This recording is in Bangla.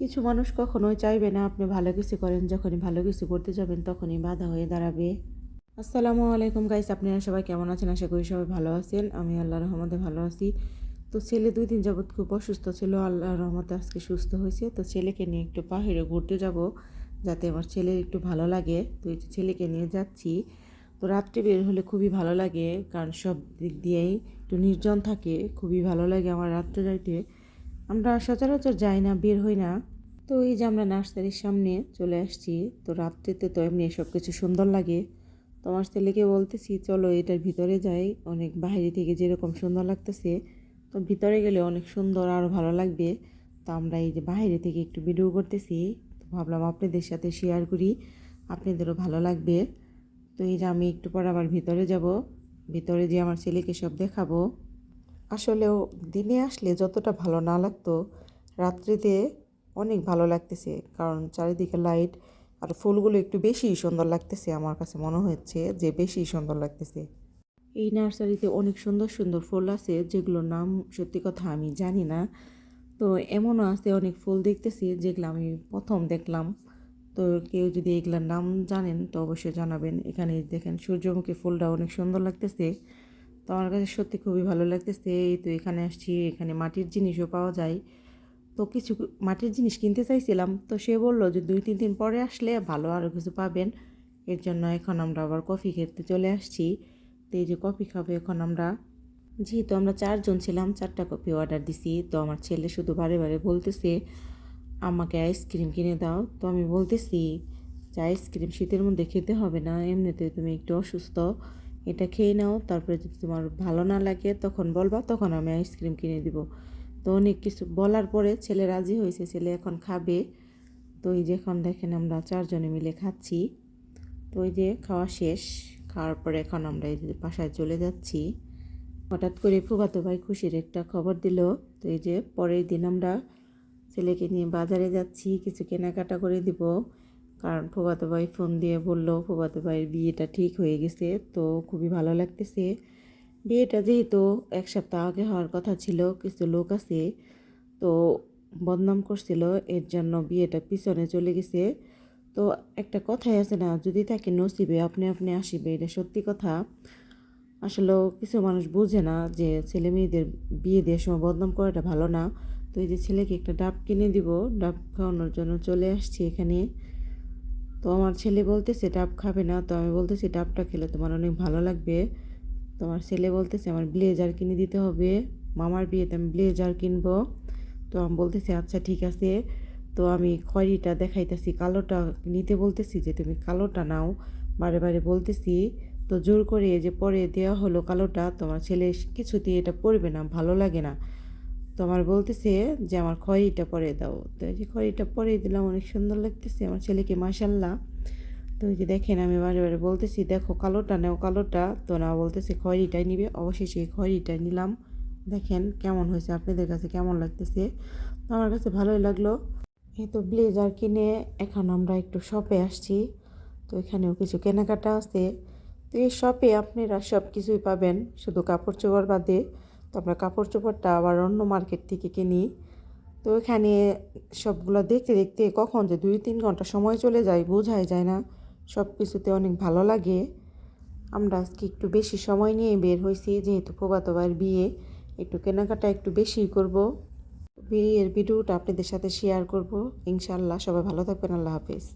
কিছু মানুষ কখনোই চাইবে না আপনি ভালো কিছু করেন, যখনই ভালো কিছু করতে যাবেন তখনই বাধা হয়ে দাঁড়াবে। আসসালামু আলাইকুম গাইস আপনারা সবাই কেমন আছেন? আশা করি সবাই ভালো আছেন। আমি আল্লাহ রহমতে ভালো আছি। তো ছেলে দুই দিন যাবৎ খুব অসুস্থ ছিল আল্লাহ রহমতে আজকে সুস্থ হয়েছে। তো ছেলেকে নিয়ে একটু পাহাড়ে ঘুরতে যাব, যাতে আমার ছেলের একটু ভালো লাগে। তো এই ছেলেকে নিয়ে যাচ্ছি। তো রাত্রে বের হলে খুবই ভালো লাগে, কারণ সব দিক দিয়েই একটু নির্জন থাকে, খুবই ভালো লাগে আমার রাত্রে যাইতে। আমরা সচরাচর যাই না, বের হই না। তো এই যে আমরা নার্সারির সামনে চলে আসছি, তো রাত্রিতে তো এমনি সব কিছু সুন্দর লাগে। তো আমার ছেলেকে বলতেছি, চলো এটার ভিতরে যাই, অনেক বাইরে থেকে যেরকম সুন্দর লাগতেছে, তো ভিতরে গেলে অনেক সুন্দর আরও ভালো লাগবে। তো আমরা এই যে বাইরে থেকে একটু ভিডিও করতেছি, তো ভাবলাম আপনাদের সাথে শেয়ার করি, আপনাদেরও ভালো লাগবে। তো এই যে আমি একটু পর আবার ভিতরে যাব, ভিতরে যে আমার ছেলেকে সব দেখাবো। আসলেও দিনে আসলে যতটা ভালো না লাগতো, রাত্রিতে অনেক ভালো লাগতেছে। কারণ চারিদিকে লাইট আর ফুলগুলো একটু বেশি সুন্দর লাগতেছে আমার কাছে মনে হচ্ছে যে বেশি সুন্দর লাগতেছে। এই নার্সারিতে অনেক সুন্দর সুন্দর ফুল আছে যেগুলোর নাম সত্যি কথা আমি জানি না। তো এমনও আছে অনেক ফুল দেখতেছি যেগুলো আমি প্রথম দেখলাম। তো কেউ যদি এগুলোর নাম জানেন তো অবশ্যই জানাবেন। এখানে দেখেন সূর্যমুখী ফুলটা অনেক সুন্দর লাগতেছে। তো আমার কাছে সত্যি খুবই ভালো লাগতেছে, এই তো এখানে আসছি, এখানে মাটির জিনিসও পাওয়া যায়। তো কিছু মাটির জিনিস কিনতে চাইছিলাম, তো সে বলল যে দুই, তিন দিন পরে আসলে ভালো আরও কিছু পাবেন। এর জন্য এখন আমরা আবার কফি খেতে চলে আসছি। তো এই যে কফি খাব এখন আমরা। যেহেতু আমরা চারজন ছিলাম, চারটা কফি অর্ডার দিছি, তো আমার ছেলে শুধু বারে বারে বলতেছে, আমাকে আইসক্রিম কিনে দাও। তো আমি বলতেছি, যে আইসক্রিম শীতের মধ্যে খেতে হবে না এমনিতে তুমি একটু অসুস্থ। এটা খেয়ে নাও, তারপরে যদি তোমার ভালো না লাগে তখন বলবা, তখন আমি আইসক্রিম কিনে দিব। তো অনেক কিছু বলার পরে ছেলে রাজি হয়েছে, ছেলে এখন খাবে। তো এই যে এখন দেখেন আমরা চারজনে মিলে খাচ্ছি। তো ওই যে খাওয়া শেষ, খাওয়ার পরে এখন আমরা এই যে বাসায় চলে যাচ্ছি। হঠাৎ করে ফুফাতো ভাই খুশির একটা খবর দিল, তো এই যে পরের দিন আমরা ছেলেকে নিয়ে বাজারে যাচ্ছি, কিছু কেনাকাটা করে দিব। কারণ ফুফাতো ভাই ফোন দিয়ে বলল, ফুফাতো ভাইয়ের বিয়েটা ঠিক হয়ে গেছে, তো খুবই ভালো লাগতেছে। বিয়েটা যেহেতু এক সপ্তাহ আগে হওয়ার কথা ছিল, কিছু লোক আছে, তো বদনাম করছিল, এর জন্য বিয়েটা পিছনে চলে গেছে। তো একটা কথাই আছে না, যদি তাকে নসিবে, আপনি আপনি আসিবে, এটা সত্যি কথা। আসলেও কিছু মানুষ বোঝে না যে ছেলে মেয়েদের বিয়ে দেওয়ার সময় বদনাম করাটা ভালো না। তো এই যে ছেলেকে একটা ডাব কিনে দিব, ডাব খাওয়ানোর জন্য চলে আসছি এখানে। তো আমার ছেলে বলতেছে ডাব খাবে না, তো আমি বলতেছি ডাবটা খেলে তোমার অনেক ভালো লাগবে। তোমার ছেলে বলতেছে আমার ব্লেজার কিনে দিতে হবে, মামার বিয়েতে আমি ব্লেজার কিনবো। তো আমি বলতেছি আচ্ছা ঠিক আছে। তো আমি খয়রিটা দেখাইতেছি, কালোটা নিতে বলতেছি যে, তুমি কালোটা নাও। বারে বারে বলতেছি, তো জোর করে যে পরে দেওয়া হলো কালোটা, তোমার ছেলে কিছুতেই এটা পরবে না, ভালো লাগে না। তো আমার বলতেছে যে, আমার খয়রিটা পরে দাও। তো এই যে খয়রিটা পরে দিলাম, অনেক সুন্দর লাগতেছে আমার ছেলেকে মাসাল্লাহ তো এই যে দেখেন, আমি বারে বারে বলতেছি, দেখো কালোটা, নেও কালোটা। তো না বলতেছে, খয়রিটাই নিবে। অবশ্যই সেই খয়রিটাই নিলাম। দেখেন কেমন হয়েছে, আপনাদের কাছে কেমন লাগতেছে? তো আমার কাছে ভালোই লাগল। এই তো ব্লেজার কিনে এখন আমরা একটু শপে আসছি। তো এখানেও কিছু কেনাকাটা আছে। তো এই শপে আপনারা সব কিছুই পাবেন, শুধু কাপড় চোপড় বাদে। তো আমরা কাপড় চোপড়টা আবার অন্য মার্কেট থেকে কিনি। তো এখানে সবগুলো দেখতে দেখতে কখন যে দুই তিন ঘণ্টা সময় চলে যায়, বোঝাই যায় না। সব কিছুতে অনেক ভালো লাগে। আমরা আজকে একটু বেশি সময় নিয়ে বের হয়েছি, যেহেতু ভাইয়ের বিয়ে, একটু কেনাকাটা একটু বেশি করব। বিয়ের ভিডিওটা আপনাদের সাথে শেয়ার করব। ইনশাল্লাহ সবাই ভালো থাকবেন, আল্লাহ হাফিজ।